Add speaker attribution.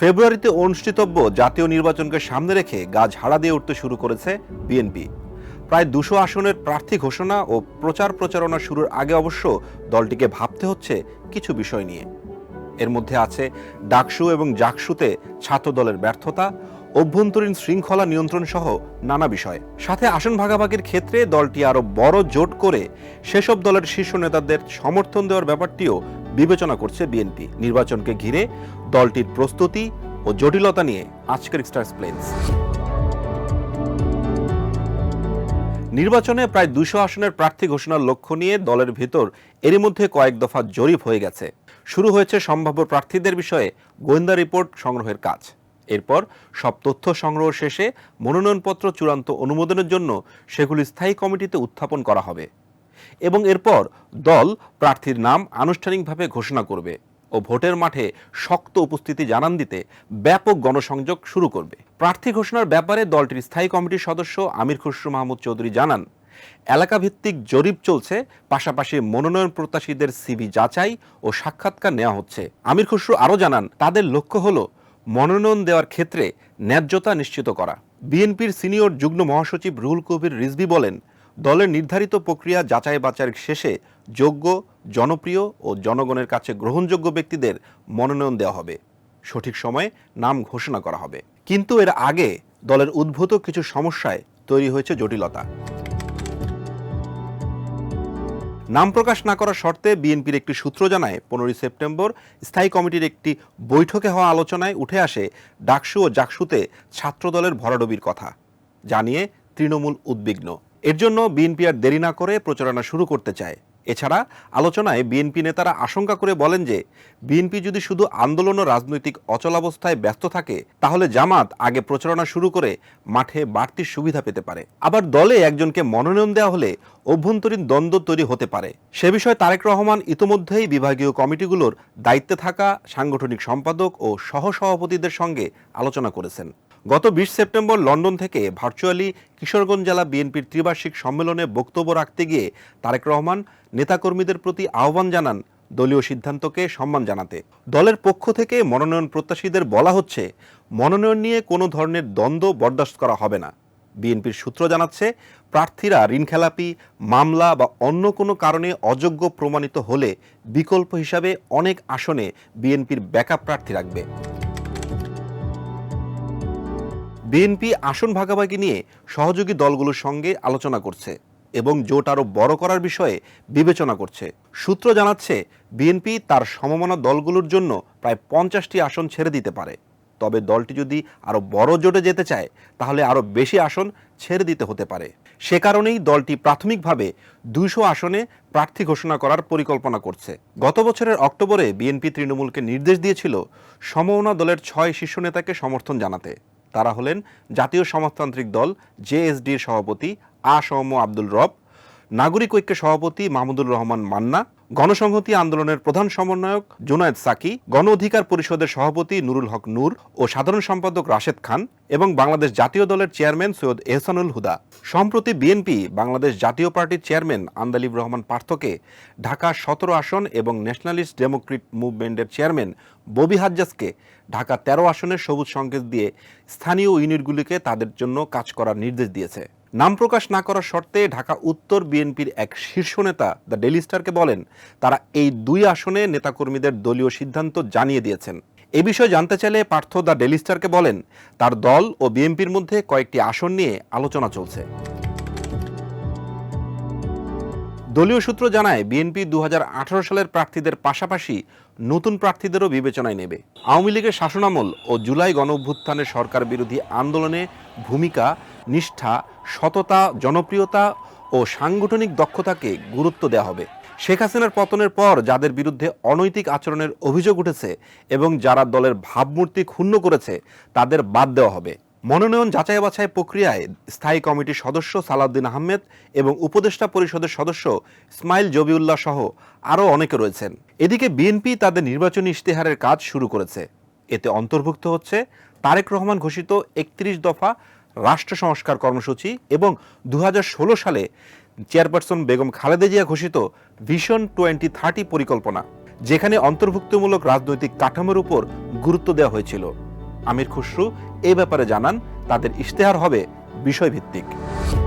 Speaker 1: ফেব্রুয়ারিতে অনুষ্ঠিতব্য জাতীয় নির্বাচনকে সামনে রেখে গাছ হাড়া দিয়ে উঠতে শুরু করেছে বিএনপি প্রায় দুশো আসনের প্রার্থী ঘোষণা ও প্রচার প্রচারণা শুরুর আগে অবশ্য দলটিকে ভাবতে হচ্ছে কিছু বিষয় নিয়ে এর মধ্যে আছে ডাকসু এবং জাকসুতে ছাত্র দলের ব্যর্থতা অভ্যন্তরীণ শৃঙ্খলা নিয়ন্ত্রণ সহ নানা বিষয় সাথে আসন ভাগাভাগির ক্ষেত্রে দলটি আরও বড় জোট করে সেসব দলের শীর্ষ নেতাদের সমর্থন দেওয়ার ব্যাপারটিও বিবেচনা করছে বিএনপি নির্বাচনকে ঘিরে দলটির প্রস্তুতি ও জটিলতা নিয়ে আজকের স্টার্স প্লেন্স নির্বাচনে প্রায় দুশো আসনের প্রার্থী ঘোষণার লক্ষ্য নিয়ে দলের ভেতর এর মধ্যে কয়েক দফা জরিপ হয়ে গেছে শুরু হয়েছে সম্ভাব্য প্রার্থীদের বিষয়ে গোয়েন্দা রিপোর্ট সংগ্রহের কাজ এরপর সব তথ্য সংগ্রহ শেষে মনোনয়নপত্র চূড়ান্ত অনুমোদনের জন্য সেগুলি স্থায়ী কমিটিতে উত্থাপন করা হবে এবং এরপর দল প্রার্থীর নাম আনুষ্ঠানিকভাবে ঘোষণা করবে ও ভোটের মাঠে শক্ত উপস্থিতি জানান দিতে ব্যাপক গণসংযোগ শুরু করবে প্রার্থী ঘোষণার ব্যাপারে দলটির স্থায়ী কমিটির সদস্য আমির খসরু মাহমুদ চৌধুরী জানান এলাকাভিত্তিক জরিপ চলছে পাশাপাশি মনোনয়ন প্রত্যাশীদের সিভি যাচাই ও সাক্ষাৎকার নেওয়া হচ্ছে আমির খসরু আরও জানান তাদের লক্ষ্য হল মনোনয়ন দেওয়ার ক্ষেত্রে ন্যায্যতা নিশ্চিত করা বিএনপির সিনিয়র যুগ্ম মহাসচিব রুহুল কবির রিজবি বলেন দলের নির্ধারিত প্রক্রিয়া যাচাই বাচার শেষে যোগ্য জনপ্রিয় ও জনগণের কাছে গ্রহণযোগ্য ব্যক্তিদের মনোনয়ন দেওয়া হবে সঠিক সময়ে নাম ঘোষণা করা হবে কিন্তু এর আগে দলের উদ্ভূত কিছু সমস্যায় তৈরি হয়েছে জটিলতা নাম প্রকাশ না করার শর্তে বিএনপির একটি সূত্র জানায় পনেরোই সেপ্টেম্বর স্থায়ী কমিটির একটি বৈঠকে হওয়া আলোচনায় উঠে আসে ডাকসু ও জাকসুতে ছাত্রদলের ভরাডুবির কথা জানিয়ে তৃণমূল উদ্বিগ্ন এর জন্য বিএনপি আর দেরি না করে প্রচারণা শুরু করতে চায় এছাড়া আলোচনায় বিএনপি নেতারা আশঙ্কা করে বলেন যে বিএনপি যদি শুধু আন্দোলন ও রাজনৈতিক অচলাবস্থায় ব্যস্ত থাকে তাহলে জামাত আগে প্রচারণা শুরু করে মাঠে বাড়তি সুবিধা পেতে পারে আবার দলে একজনকে মনোনয়ন দেওয়া হলে অভ্যন্তরীণ দ্বন্দ্ব তৈরি হতে পারে সে বিষয়ে তারেক রহমান ইতোমধ্যেই বিভাগীয় কমিটিগুলোর দায়িত্বে থাকা সাংগঠনিক সম্পাদক ও সহসভাপতিদের সঙ্গে আলোচনা করেছেন গত বিশ সেপ্টেম্বর লন্ডন থেকে ভার্চুয়ালি কিশোরগঞ্জ জেলা বিএনপির ত্রিবার্ষিক সম্মেলনে বক্তব্য রাখতে গিয়ে তারেক রহমান নেতাকর্মীদের প্রতি আহ্বান জানান দলীয় সিদ্ধান্তকে সম্মান জানাতে দলের পক্ষ থেকে মনোনয়ন প্রত্যাশীদের বলা হচ্ছে মনোনয়ন নিয়ে কোনো ধরনের দ্বন্দ্ব বরদাস্ত করা হবে না বিএনপির সূত্র জানাচ্ছে প্রার্থীরা ঋণখেলাপি মামলা বা অন্য কোনো কারণে অযোগ্য প্রমাণিত হলে বিকল্প হিসাবে অনেক আসনে বিএনপির ব্যাকআপ প্রার্থী রাখবে বিএনপি আসন ভাগাভাগি নিয়ে সহযোগী দলগুলোর সঙ্গে আলোচনা করছে এবং জোট আরও বড় করার বিষয়ে বিবেচনা করছে সূত্র জানাচ্ছে বিএনপি তার সমমনা দলগুলোর জন্য প্রায় পঞ্চাশটি আসন ছেড়ে দিতে পারে তবে দলটি যদি আরও বড় জোটে যেতে চায় তাহলে আরও বেশি আসন ছেড়ে দিতে হতে পারে সে কারণেই দলটি প্রাথমিকভাবে দুশো আসনে প্রার্থী ঘোষণা করার পরিকল্পনা করছে গত বছরের অক্টোবরে বিএনপি তৃণমূলকে নির্দেশ দিয়েছিল সমমনা দলের ছয় শীর্ষ নেতাকে সমর্থন জানাতে তারা হলেন জাতীয় সমাজতান্ত্রিক দল জেএসডির সভাপতি আসম আব্দুল রব নাগরিক ঐক্যের সভাপতি মাহমুদুর রহমান মান্না গণসংহতি আন্দোলনের প্রধান সমন্বয়ক জুনায়দ সাকি গণ অধিকার পরিষদের সভাপতি নুরুল হক নূর ও সাধারণ সম্পাদক রাশেদ খান এবং বাংলাদেশ জাতীয় দলের চেয়ারম্যান সৈয়দ এহসানুল হুদা সম্প্রতি বিএনপি বাংলাদেশ জাতীয় পার্টির চেয়ারম্যান আন্দালিব রহমান পার্থকে ঢাকা সতেরো আসন এবং ন্যাশনালিস্ট ডেমোক্রেট মুভমেন্টের চেয়ারম্যান ববি হাজ্জাসকে ঢাকা তেরো আসনের সবুজ সংকেত দিয়ে স্থানীয় ইউনিটগুলিকে তাদের জন্য কাজ করার নির্দেশ দিয়েছে নাম প্রকাশ না করার শর্তে ঢাকা উত্তর বিএনপির এক শীর্ষ নেতা দ্য ডেলি স্টারকে বলেন তারা এই দুই আসনে নেতাকর্মীদের দলীয় সিদ্ধান্ত জানিয়ে দিয়েছেন এ বিষয়ে জানতে চাইলে পার্থ দ্য ডেলি স্টারকে বলেন তার দল ও বিএনপির মধ্যে কয়েকটি আসন নিয়ে আলোচনা চলছে দলীয় সূত্র জানায় বিএনপি দু সালের প্রার্থীদের পাশাপাশি নতুন প্রার্থীদেরও বিবেচনায় নেবে আওয়ামী লীগের শাসনামল ও জুলাই গণ সরকার বিরোধী আন্দোলনে ভূমিকা নিষ্ঠা সততা জনপ্রিয়তা ও সাংগঠনিক দক্ষতাকে গুরুত্ব দেওয়া হবে শেখ হাসিনার পতনের পর যাদের বিরুদ্ধে অনৈতিক আচরণের অভিযোগ উঠেছে এবং যারা দলের ভাবমূর্তি ক্ষুণ্ণ করেছে তাদের বাদ দেওয়া হবে মনোনয়ন যাচাই বাছাই প্রক্রিয়ায় স্থায়ী কমিটির সদস্য সালাউদ্দিন আহমেদ এবং উপদেষ্টা পরিষদের সদস্য ইসমাইল জবিউল্লাহ সহ আরও অনেকে রয়েছেন এদিকে বিএনপি তাদের নির্বাচনী ইশতেহারের কাজ শুরু করেছে এতে অন্তর্ভুক্ত হচ্ছে তারেক রহমান ঘোষিত একত্রিশ দফা রাষ্ট্র সংস্কার কর্মসূচি এবং দু সালে চেয়ারপারসন বেগম খালেদা জিয়া ঘোষিত ভিশন টোয়েন্টি থার্টি পরিকল্পনা যেখানে অন্তর্ভুক্তিমূলক রাজনৈতিক কাঠামোর উপর গুরুত্ব দেওয়া হয়েছিল আমির খুসরু এ ব্যাপারে জানান তাদের ইশতেহার হবে বিষয়ভিত্তিক